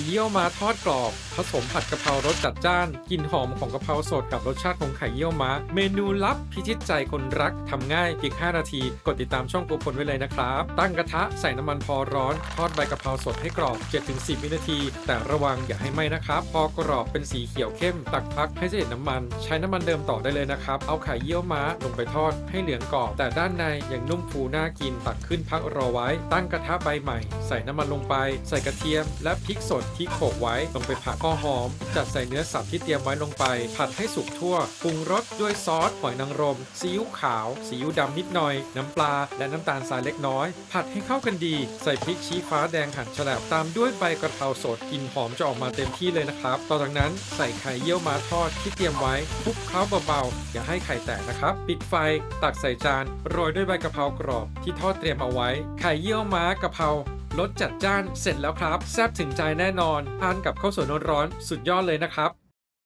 เยี่ยวม้าทอดกรอบ ผสมผัดกะเพรารสจัดจ้านกลิ่นหอมของกะเพราสดกับรสชาติของไข่เยี่ยวม้า เมนูลับพิชิตใจคนรักทำง่ายเพียง5นาที กดติดตามช่องกูพลไว้เลยนะครับ ตั้งกระทะใส่น้ำมันพอร้อน ทอดใบกะเพราสดให้กรอบ 7-10 วินาที แต่ระวังอย่าให้ไหม้นะครับ พอกรอบเป็นสีเขียวเข้ม ตักพักให้เสด็จน้ำมัน ใช้น้ำมันเดิมต่อได้เลยนะครับ เอาไข่เยี่ยวม้าลงไปทอดให้เหลืองกรอบ แต่ด้านในยังนุ่มฟูน่ากิน ตักขึ้นพักรอไว้ ตั้งกระทะใบใหม่ ใส่น้ำมันลงไป ใส่กระเทียม และพริกสดที่โขกไว้ลงไปผัดพอหอม จัดใส่เนื้อสับที่เตรียมไว้ลงไป ผัดให้สุกทั่วปรุงรสด้วยซอสหอยนางรมซีอิ๊วขาวซีอิ๊วดำนิดหน่อย น้ำปลา และน้ำตาลทรายเล็กน้อย ผัดให้เข้ากันดี ใส่พริกชี้ฟ้าแดงหั่นฉลับตามด้วยใบกระเพราสดกลิ่นหอมจะออกมาเต็มที่เลยนะครับ ต่อจากนั้นใส่ไข่เยี่ยวม้าทอดที่เตรียมไว้คลุกเคล้าเบาๆอย่าให้ไข่แตกนะครับ ปิดไฟ ตักใส่จาน โรยด้วยใบกะเพรากรอบที่ทอดเตรียมเอาไว้ ไข่เยี่ยวม้ากะเพรา รสจัดจ้านเสร็จแล้วครับ แซ่บถึงใจแน่นอนทานกับข้าวสวยร้อนๆสุดยอดเลยนะครับ